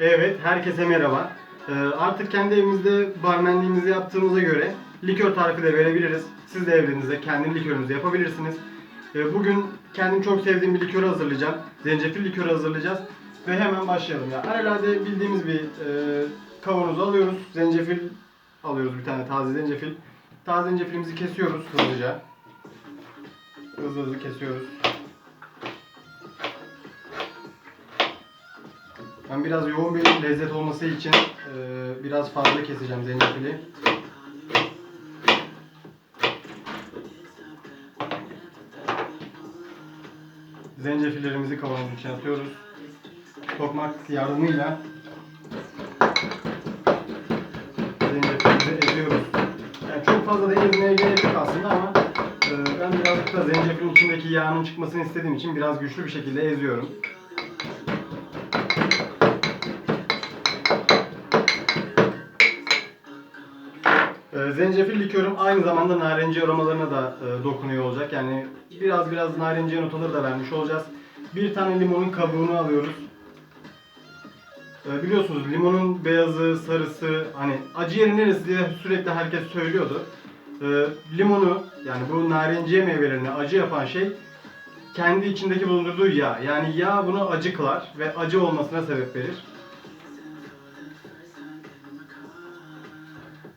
Evet, herkese merhaba. Ee, artık kendi evimizde barmenliğimizi yaptığımıza göre likör tarifi de verebiliriz. Siz de evinizde kendi likörünüzü yapabilirsiniz. Ee, bugün kendim çok sevdiğim bir likör hazırlayacağım. Zencefil likörü hazırlayacağız. Ve hemen başlayalım ya. Alelade bildiğimiz bir e, kavanozu alıyoruz. Zencefil alıyoruz bir tane taze zencefil. Taze zencefilimizi kesiyoruz hızlıca. Hızlı hızlı kesiyoruz. Ben biraz yoğun bir lezzet olması için e, biraz fazla keseceğim zencefili. Zencefillerimizi kavanozun içine atıyoruz. Tokmak yardımıyla zencefilimizi eziyoruz. Yani çok fazla da ezmeye gerek yok aslında ama e, ben birazcık da zencefilin içindeki yağının çıkmasını istediğim için biraz güçlü bir şekilde eziyorum. Zencefil likörüm aynı zamanda narenciye aromalarına da e, dokunuyor olacak. Yani biraz biraz narenciye notaları da vermiş olacağız. Bir tane limonun kabuğunu alıyoruz. Ee, biliyorsunuz limonun beyazı, sarısı, hani acı yeri neresi diye sürekli herkes söylüyordu. Ee, limonu yani bu narenciye meyvelerini acı yapan şey kendi içindeki bulundurduğu yağ. Yani yağ bunu acı kılar ve acı olmasına sebep verir.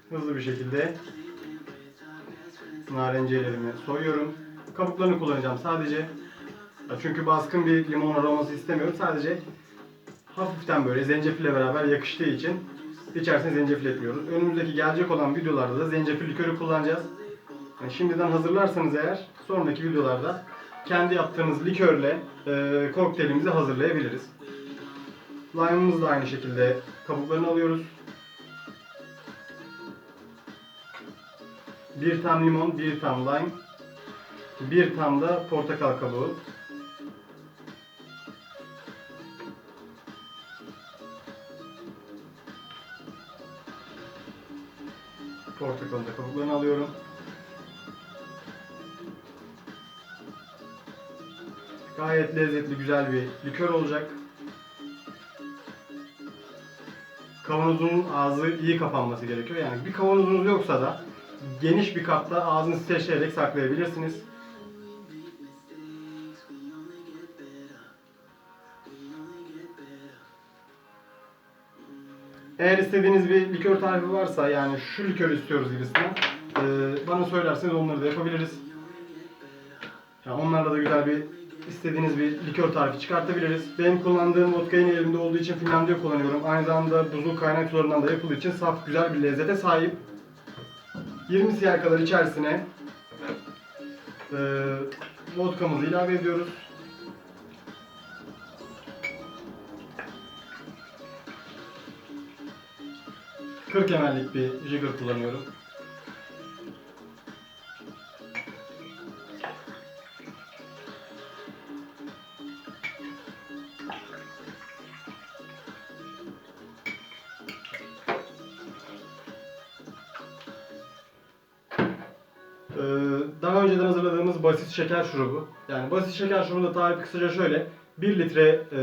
Hızlı bir şekilde narenciyelerimi soyuyorum. Kabuklarını kullanacağım sadece. Çünkü baskın bir limon aroması istemiyorum. Sadece hafiften böyle zencefille beraber yakıştığı için içerisine zencefil ekliyoruz. Önümüzdeki gelecek olan videolarda da zencefil likörü kullanacağız. Yani şimdiden hazırlarsanız eğer sonraki videolarda kendi yaptığınız likörle e, kokteylimizi hazırlayabiliriz. Lime'ımızı da aynı şekilde kabuklarını alıyoruz. Bir tam limon, bir tam lime, bir tam da portakal kabuğu. Portakalın da kabuklarını alıyorum. Gayet lezzetli, güzel bir likör olacak. Kavanozun ağzı iyi kapanması gerekiyor. Yani bir kavanozunuz yoksa da geniş bir kapta ağzını streçleyerek saklayabilirsiniz. Eğer istediğiniz bir likör tarifi varsa yani şu likör istiyoruz gibisinden e, bana söylerseniz onları da yapabiliriz. Yani onlarla da güzel bir istediğiniz bir likör tarifi çıkartabiliriz. Benim kullandığım vodka yine elimde olduğu için Finlandiya kullanıyorum. Aynı zamanda buzul kaynak sularından da yapıldığı için saf güzel bir lezzete sahip. 20 siyah kadar içerisine e, vodkamızı ilave ediyoruz. ...40 ml'lik bir jigger kullanıyorum. Daha önceden hazırladığımız basit şeker şurubu. Yani basit şeker şurubunda tarifi kısaca şöyle. 1 litre e,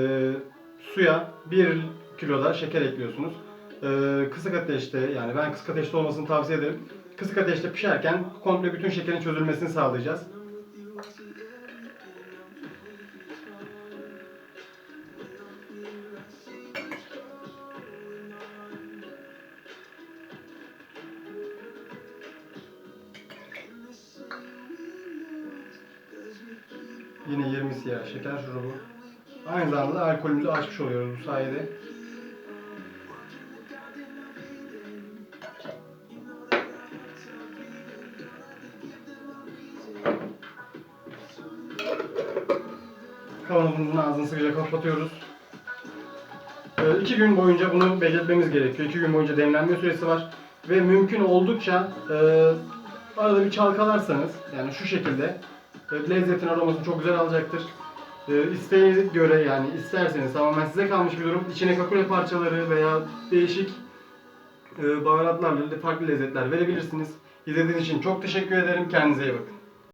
suya 1 kiloda şeker ekliyorsunuz. Ee, kısık ateşte yani ben kısık ateşte olmasını tavsiye ederim. Kısık ateşte pişerken komple bütün şekerin çözülmesini sağlayacağız. Yine 20 siyah şeker şurubu. Aynı zamanda alkolümüzü açmış oluyoruz bu sayede. Kavanozumuzun ağzını sıkıca kapatıyoruz. Ee, iki gün boyunca bunu bekletmemiz gerekiyor. İki gün boyunca demlenme süresi var. Ve mümkün oldukça e, arada bir çalkalarsanız, yani şu şekilde lezzetin aromasını çok güzel alacaktır. E, isteğinize göre yani isterseniz tamamen size kalmış bir durum. İçine kakule parçaları veya değişik e, baharatlarla farklı lezzetler verebilirsiniz. İzlediğiniz için çok teşekkür ederim. Kendinize iyi bakın.